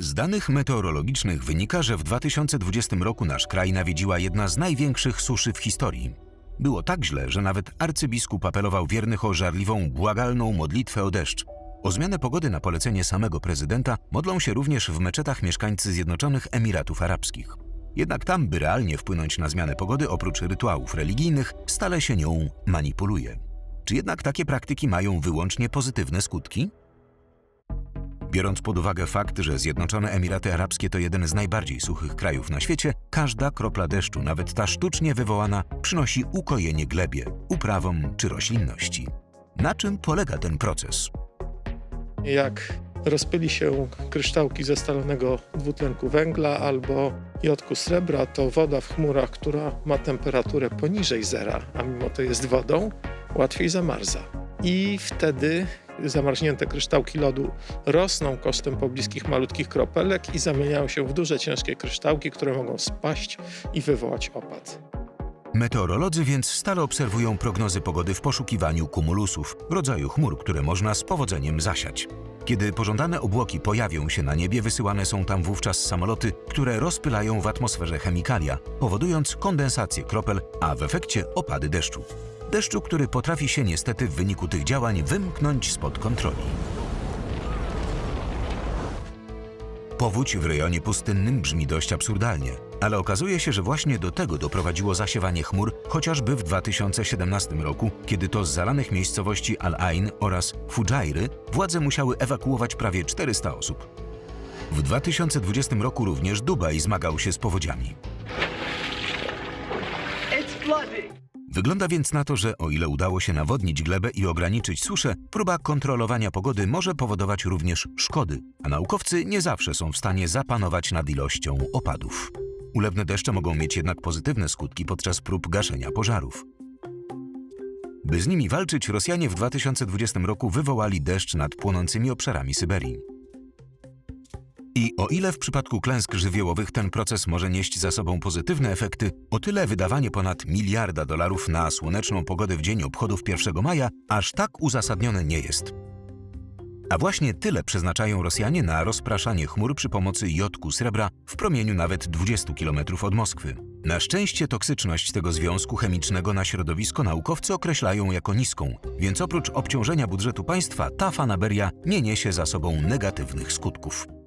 Z danych meteorologicznych wynika, że w 2020 roku nasz kraj nawiedziła jedna z największych suszy w historii. Było tak źle, że nawet arcybiskup apelował wiernych o żarliwą, błagalną modlitwę o deszcz. O zmianę pogody na polecenie samego prezydenta modlą się również w meczetach mieszkańcy Zjednoczonych Emiratów Arabskich. Jednak tam, by realnie wpłynąć na zmianę pogody, oprócz rytuałów religijnych, stale się nią manipuluje. Czy jednak takie praktyki mają wyłącznie pozytywne skutki? Biorąc pod uwagę fakt, że Zjednoczone Emiraty Arabskie to jeden z najbardziej suchych krajów na świecie, każda kropla deszczu, nawet ta sztucznie wywołana, przynosi ukojenie glebie, uprawom czy roślinności. Na czym polega ten proces? Jak rozpyli się kryształki ze stalonego dwutlenku węgla albo jodku srebra, to woda w chmurach, która ma temperaturę poniżej zera, a mimo to jest wodą, łatwiej zamarza. I wtedy zamarznięte kryształki lodu rosną kosztem pobliskich malutkich kropelek i zamieniają się w duże, ciężkie kryształki, które mogą spaść i wywołać opad. Meteorolodzy więc stale obserwują prognozy pogody w poszukiwaniu kumulusów, rodzaju chmur, które można z powodzeniem zasiać. Kiedy pożądane obłoki pojawią się na niebie, wysyłane są tam wówczas samoloty, które rozpylają w atmosferze chemikalia, powodując kondensację kropel, a w efekcie opady deszczu. Deszczu, który potrafi się niestety w wyniku tych działań wymknąć spod kontroli. Powódź w rejonie pustynnym brzmi dość absurdalnie, ale okazuje się, że właśnie do tego doprowadziło zasiewanie chmur chociażby w 2017 roku, kiedy to z zalanych miejscowości Al-Ain oraz Fujairy władze musiały ewakuować prawie 400 osób. W 2020 roku również Dubaj zmagał się z powodziami. It's flooding. Wygląda więc na to, że o ile udało się nawodnić glebę i ograniczyć suszę, próba kontrolowania pogody może powodować również szkody, a naukowcy nie zawsze są w stanie zapanować nad ilością opadów. Ulewne deszcze mogą mieć jednak pozytywne skutki podczas prób gaszenia pożarów. By z nimi walczyć, Rosjanie w 2020 roku wywołali deszcz nad płonącymi obszarami Syberii. O ile w przypadku klęsk żywiołowych ten proces może nieść za sobą pozytywne efekty, o tyle wydawanie ponad miliarda dolarów na słoneczną pogodę w dzień obchodów 1 maja aż tak uzasadnione nie jest. A właśnie tyle przeznaczają Rosjanie na rozpraszanie chmur przy pomocy jodku srebra w promieniu nawet 20 km od Moskwy. Na szczęście toksyczność tego związku chemicznego na środowisko naukowcy określają jako niską, więc oprócz obciążenia budżetu państwa ta fanaberia nie niesie za sobą negatywnych skutków.